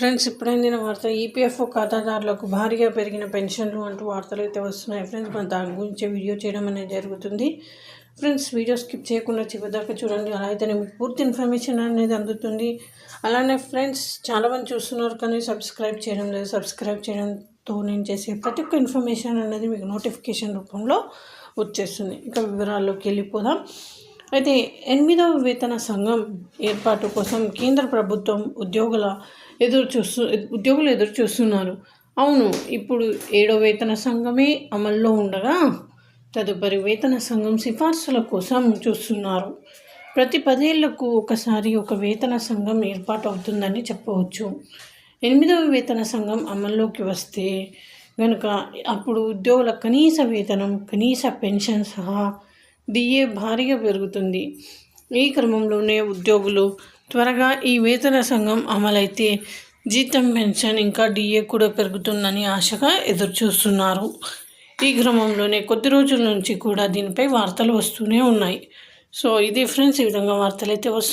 Friends ఇప్పుడైందిన వార్త EPFO ఖాతాదారులకు భారీగా పెరిగిన పెన్షన్లు అంటూ వార్తలు అయితే వస్తున్నాయి ఫ్రెండ్స్. మన దాని గురించి వీడియో చేయడం అనేది జరుగుతుంది. ఫ్రెండ్స్ వీడియో స్కిప్ చేయకుండా చివరిదాకా చూడండి. అలా అయితే మీకు పూర్తి ఇన్ఫర్మేషన్ అనేది అందుతుంది. అలానే ఫ్రెండ్స్ చాలామంది చూస్తున్నారు కానీ సబ్స్క్రైబ్ చేయడం లేదు. సబ్స్క్రైబ్ చేయడంతో నేను చేసే ప్రతి ఒక్క ఇన్ఫర్మేషన్ అనేది మీకు నోటిఫికేషన్ రూపంలో వచ్చేస్తుంది. ఇంకా వివరాల్లోకి వెళ్ళిపోదాం. అయితే ఎనిమిదవ వేతన సంఘం ఏర్పాటు కోసం కేంద్ర ప్రభుత్వం ఉద్యోగుల ఎదురు చూస్తూ ఉద్యోగులు ఎదురు చూస్తున్నారు. అవును ఇప్పుడు ఏడో వేతన సంఘమే అమల్లో ఉండగా తదుపరి వేతన సంఘం సిఫార్సుల కోసం చూస్తున్నారు. ప్రతి పదేళ్ళకు ఒకసారి ఒక వేతన సంఘం ఏర్పాటు అవుతుందని చెప్పవచ్చు. ఎనిమిదవ వేతన సంఘం అమల్లోకి వస్తే కనుక అప్పుడు ఉద్యోగుల కనీస వేతనం కనీస పెన్షన్ సహా డిఏ భారీగా పెరుగుతుంది. ఈ క్రమంలోనే ఉద్యోగులు త్వరగా ఈ వేతన సంఘం అమలైతే జీతం పెన్షన్ ఇంకా డిఏ కూడా పెరుగుతుందని ఆశగా ఎదురుచూస్తున్నారు. ఈ క్రమంలోనే కొద్ది రోజుల నుంచి కూడా దీనిపై వార్తలు వస్తూనే ఉన్నాయి. సో ఇది ఫ్రెండ్స్ ఈ విధంగా వార్తలు అయితే వస్తు